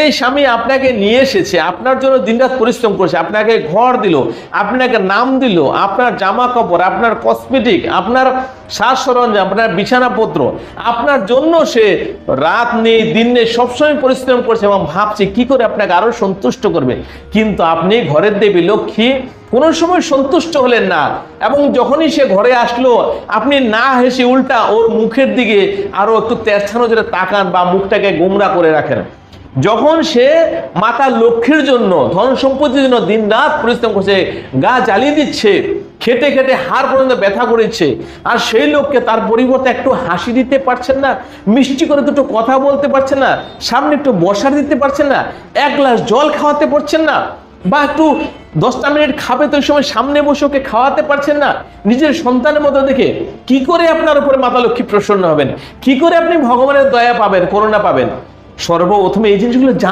এই স্বামী আপনাকে নিয়ে এসেছে, আপনার জন্য দিনরাত পরিশ্রম করেছে, আপনাকে ঘর দিল, আপনাকে নাম দিল, আপনার জামা কাপড় আপনার কসমেটিক আপনার সাজ সরঞ্জাম আপনার বিছানাপত্র, আপনার জন্য সে রাত নেই, দিন নেই, সবসময় পরিশ্রম করছে এবং ভাবছে কি করে আপনাকে আরও সন্তুষ্ট করবে। কিন্তু আপনি ঘরের দেবী লক্ষ্মী, কোনো সময় সন্তুষ্ট হলেন না এবং যখনই সে ঘরে আসলো, আপনি না হেসে উল্টা ওর মুখের দিকে আরও একটু তেরছা নজরে তাকান বা মুখটাকে গোমরা করে রাখেন। যখন সে মাতা লক্ষ্মীর জন্য, ধন সম্পত্তির জন্য দিন রাত পরিশ্রম করছে, গা জ্বালিয়ে দিচ্ছে, খেটে খেটে হাড় পর্যন্ত ব্যথা করেছে, আর সেই লোককে তার পরিবর্তে একটু হাসি দিতে পারছেন না, মিষ্টি করে দুটো কথা বলতে পারছেন না, সামনে একটু বসার দিতে পারছেন না, এক গ্লাস জল খাওয়াতে পারছেন না, বা একটু দশটা মিনিট খাবে তো সময় সামনে বসে ওকে খাওয়াতে পারছেন না, নিজের সন্তানের মতো দেখে কি করে আপনার উপরে মাতা লক্ষ্মী প্রসন্ন হবেন? কি করে আপনি ভগবানের দয়া পাবেন, করুণা পাবেন? সর্বপ্রথমে এই জিনিসগুলো